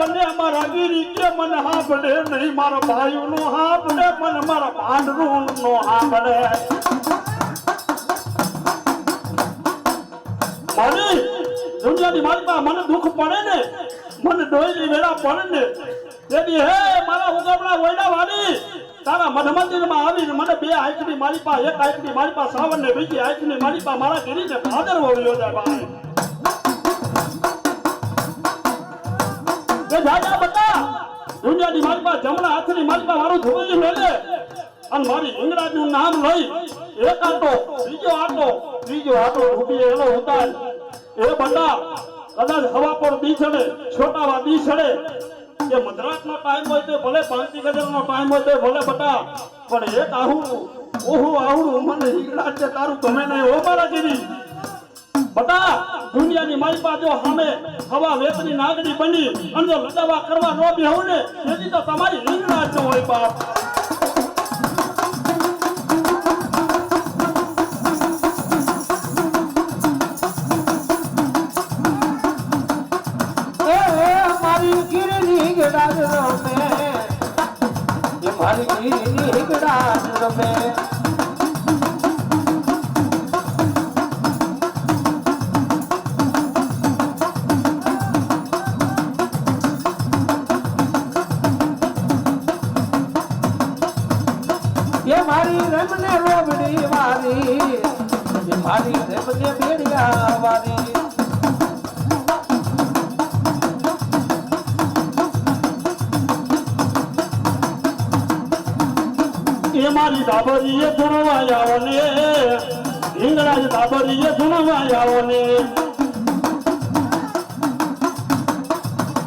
બને મારા ગીરી કે મને હાંભળે નહીં, મારા ભાઈઓ નું હાંભળે, મને મારા ભાંડરું નો હાંભળે. મારી દુનિયાની મારી મને દુઃખ પડે ને, મને ડોયલી વેળા પડે ને, તેથી હે, મારા ઉગામડા વૈડા વાળી તારા મઠ મંદિરમાં આવીને મને બે આંખની મારી પાસે એક આંખની મારી પાસે સાવન ને બીજી આંખની મારી પાસે મારા ગીરીને ભાદર વળ્યો જાય ભાઈ. જાજા બતા. દુનિયાની પાસે જમણા હાથની પાસે મારું ધોઈ મેલે. અને મારી ઇંગરાજનું નામ લઈ એક આટો, બીજો આટો, ત્રીજો આટો ઢૂંઢીએ એનો ઉતાર. એ બંડા કદાચ હવા પર દી ચડે, છોટાવા દી ચડે. કે મદ્રાસનો ટાઈમ હોય તો ભલે પાંચી ગજરનો ટાઈમ હોય તો ભલે બટા, પણ એક આહુડું, ઓહો આહુડું મને ઇંગરાજ છે તારું ગમે નહીં, ઓ મારા ગીરી બટા, દુનિયાની મારી પાસે જો સામે હવા વેતની નાગડી બની અને જો લડાવા કરવા ન બેહું ને તેથી તો તમારી રીંગણા જ હોય બાપ. મારી ને રોબડી વારી મારી રમને ભેડિયા વારી. એ મારી દાબરીએ ધૂણવા આવો ને રીંગણા દાબરીએ ધૂણવા આવો ને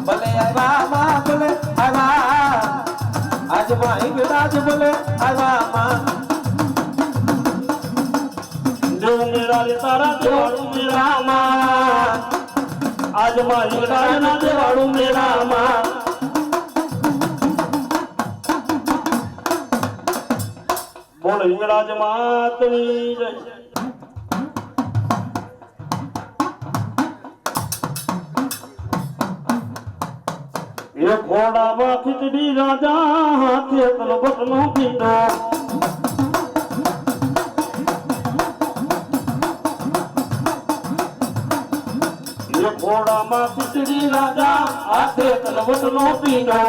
ભલે આવ્યા માં ભલે આવ્યા. આજમાં હિંગળા ભલે આવ્યા માં દેવ મેરા રે તારા દેવાળું મેરામાં આજમાં રીંગણા દેવાળું મેરામાં બોલ હિંગળાજ માતની જય. એ ઘોડામાં ખીચડી રાજા હાથે તલબટનો પીંડો. ઘોડામાં ખીચડી રાજા હાથે તલબટનો પીનો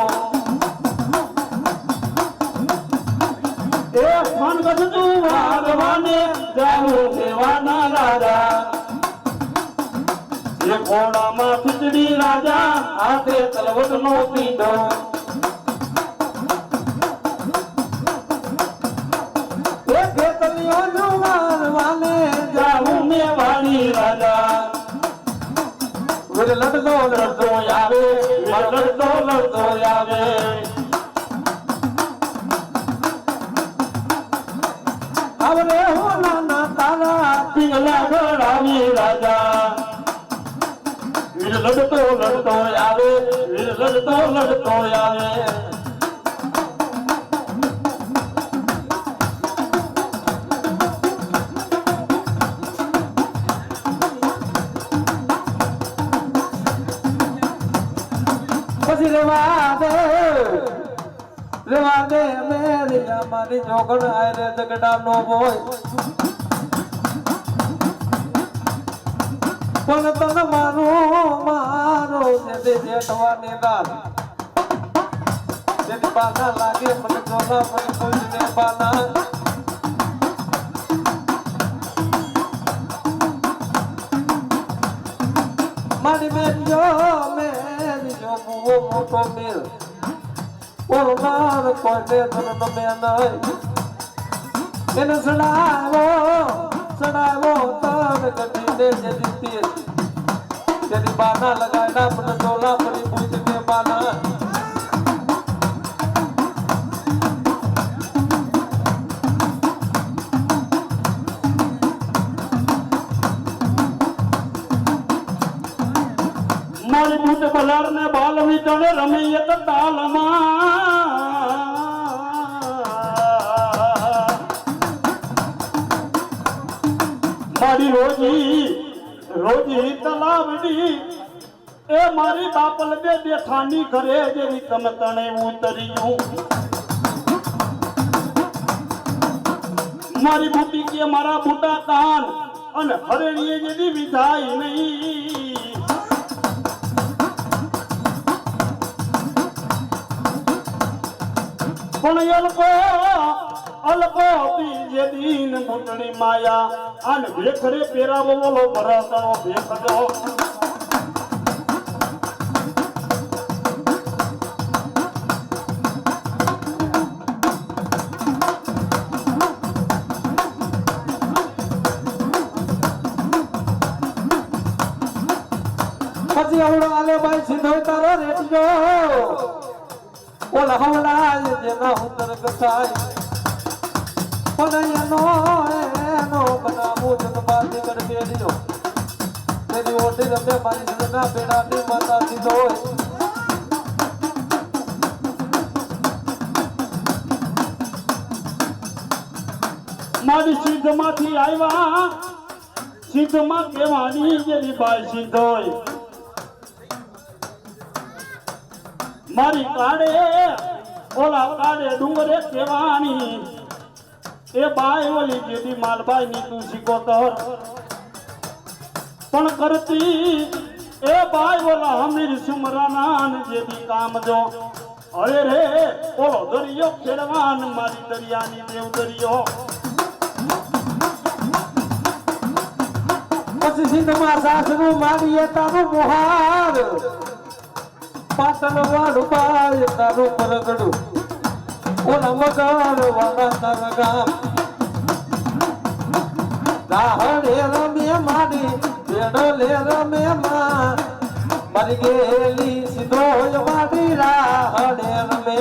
એ મન તું વાગવાને જાવું દેવાના રાજા. એ ઘોડામાં ખીચડી રાજા હાથે તલવટનો પીનો એ ખેતલીઓ વીર લડતો લડતો આવે લડતો લડતો આવે આવરે હો નાના તારા પિંગલા ઘડાવી રાજા વીર લડતો લડતો આવે વીર લડતો લડતો આવે રેવા દે રેવા દે મેરી અમારી જોગણ આયરે જગડા નો બોય પણ તન મારો મારો છે તે જેઠવાની રાત જેની બાના લાગે મને જોના મને કોઈ બાના મારી બેન જો وہ کوٹمل وہ نار کوڑے سننمے اندي نن سناو سناو تو تک تين دے دل تي تیری بانا لگانا پن تو لا اپنی بُت دے بال મારી ને બાલ વિતણ રમી એક તાલમાં. મારી રોજી રોજી તલાવડી, એ મારી બાપલ બે દેઠાની ઘરે જેવી તમે તણે ઉતર્યું. મારી બુટી કે મારા બુટા કાન અને હરેણીએ જેવી વિધાય નહીં. પણ અલકો અલકો પીજે દીન મુંડણી માયા અને ભેખરે પેરાવો બોલો ભરતનો ભેખજો. પછી આવડો આલે ભાઈ સીધો તારો રેડિયો ઓલા હવડાય જેના હુતર કસાય પણ એનો બનાવું જન બાજી કર બેડિયો તેની ઓટી રમે મારી સદના બેડાની માતા સીધો મારી સિદ્ધમાંથી આવ્યા સિદ્ધમાં કેવાની જેવી બાઈ સિદ્ધોય મારી કાળે, ઓલા કાળે ડુંગરે કહેવાની એ બાય ઓલી જેદી માલબાઈ ની તું શીખોતર પણ કરતી એ બાય ઓલા હમીર સુમરાનાન જેદી કામ જો. અરે રે, ઓલો દરિયો ખેડવાન, મારી દરિયાની દેવ દરિયો પછી સિંધમાં સાસરું મારીએ તારું મોહાર. પાટણ વાળું પાય તારું પરગડું. ઓલા મગર વાળા તારા ગામ રાહડે રમે મારી, બેડલે રમે માં. મારી ગેલી સીધો મારી રાહડે રમે.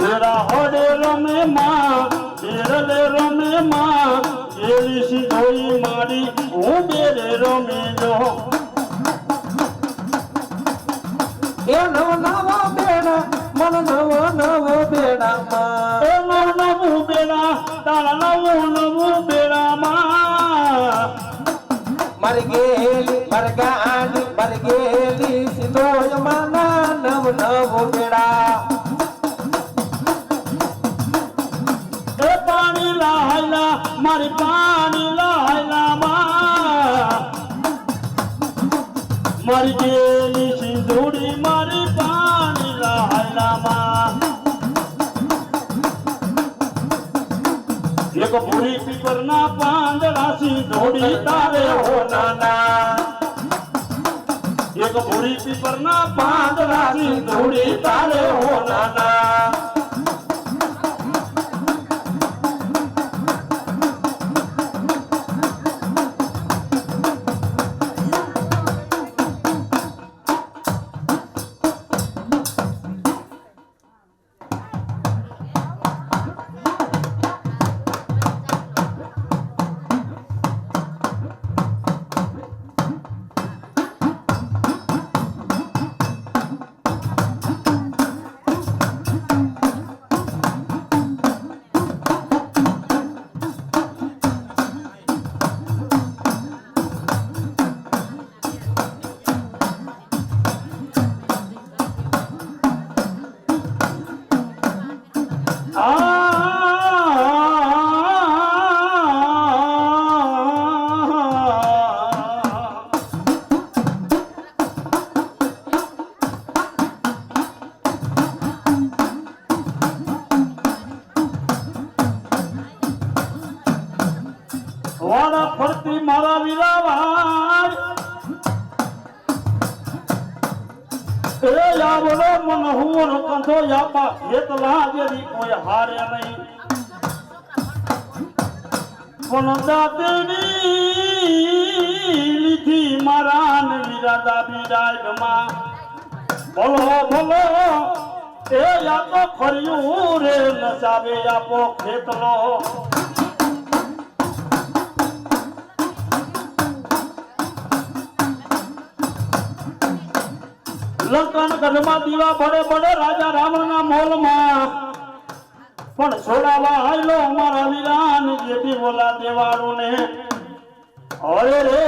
મેરા હોડે રમે માં બેરલે રમે માં. એવી સિધોઈ મારી, હું બેરે રમે જો એ નવ નવા બેડા મન નવો નવો બેડામાં એ નવ નવું બેડા તારા નવું નવું બેડામાં મારી ગેલી મરગાની મારી ગેલી સિંધોય માના નવ નવ બેડા એ પાણી લાયલા, મારી પાણી લાયલા માં મારી એક પીપર પીપરના પાંદડા સિંધુડી તારે હો નાના. એક ભૂરી પીપરના પાંદડા ધોડી તારે હો નાના. યાપા એટલા જેવી કોઈ હારે નહીં. પણ દાદની લીધી મારા ને વીરા બિરાજમાં ભલો ભલો, એ યાતો ખર્યું રે નસાવે આપો ખેતલો લંકન ઘરમાં દીવા ભરે પડે રાજા રાવણના મોલમાં. પણ છોડાવા આયલો અમારા વિરાન જેથી બોલા દેવાળું ને અરે રે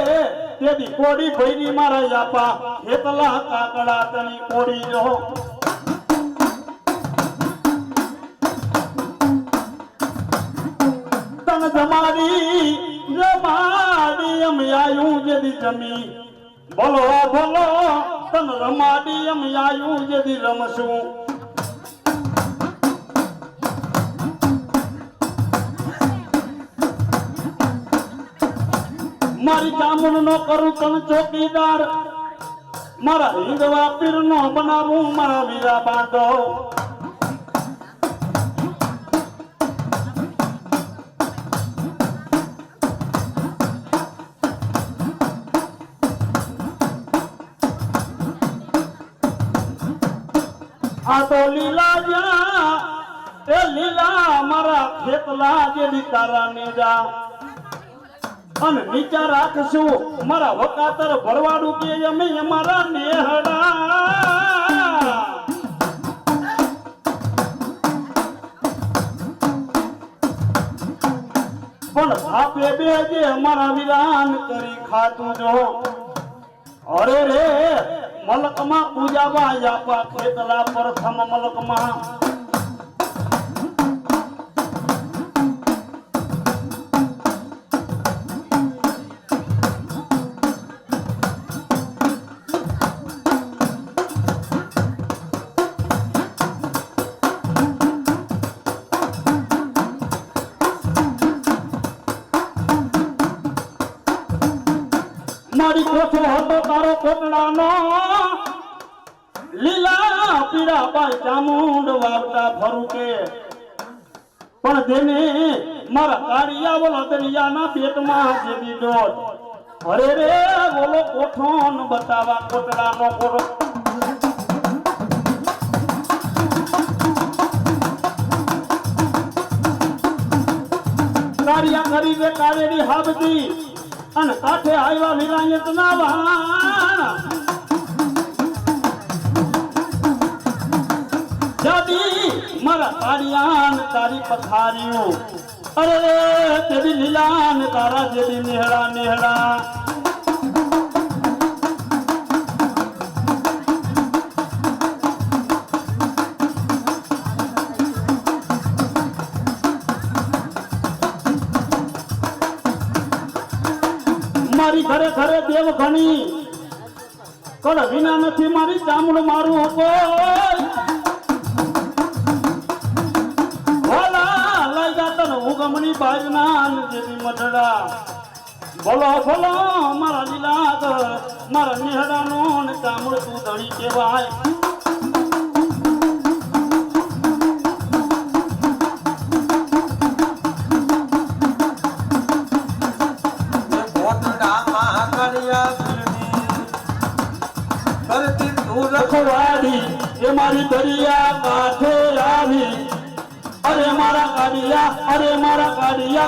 તેથી કોડી ભૈરી મારા યાપા, હેતલા કાકડા તની કોડી જો. તન જમાડી જમાડી, અમે આયું જેથી જમી. બોલો બોલો તન રમાડી એમ આયું જેથી રમશું. મારી જામણ નો કરું તન ચોકીદાર. મારા હિંદવા પીર નો બનાવું મારા વીરા બાંધો. આ તો લીલા જા એ લીલા મારા ખેતલા જેવી તારા નેજા અને નીચા રાખશું, મારા વકાતર ભરવાડું કે અમે અમારા નેહડા. પણ આપે બે જે અમારા વિરાન કરી ખાતું જો. અરે રે मलकमा पूजावा जापा के तला प्रथम मलकमा। મારી કોઠો હતો તારો કોટડાનો લીલા પીળા પાય ચામુંડ વાવતા ફરું પણ તેને મારા કારિયા બોલો દરિયાના પેટમાં જેવી દોડ અરે રે, બોલો કોઠોન બતાવા કોટડાનો કોરો કાળિયા કરી દે કાવેરી હાબતી અને કાંઠે આવ્યા વિલાયત ના જાદી, મારા તારિયાન તારી પથારીઓ. અરે તેવી લીલાન તારા જેવી નેહડા નેહડા ઘરે દેવ ઘણી. કળ વિના નથી મારી ચામડ મારું ભલા જાતન ઉગમણી બાજના જેવી મઢડા. બોલો બોલો, મારા લીલા મારા નિહડાનો ચામડ તું ધણી કહેવાય.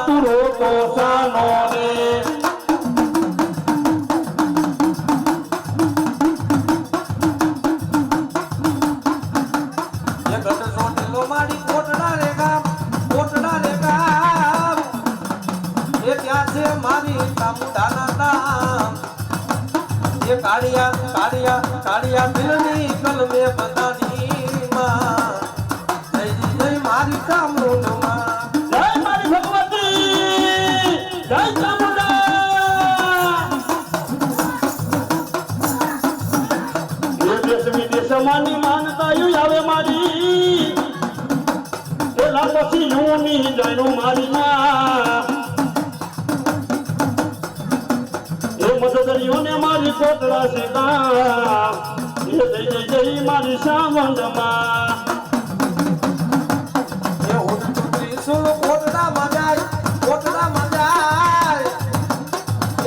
કાઢિયા તો સાનો રે મારી ચામુંડાના નામ એ કાળિયા કાળિયા કાળિયા દિલની કલમે બધાની માં જય મારી ચામુંડમાં માની માનતાયું આવે મારી. એના પછી હું ની જાણું મારી માં. એ મદદરીઓને મારી કોટડા છે એ જઈ જઈ જઈ મારી સાવંડમાં એ હું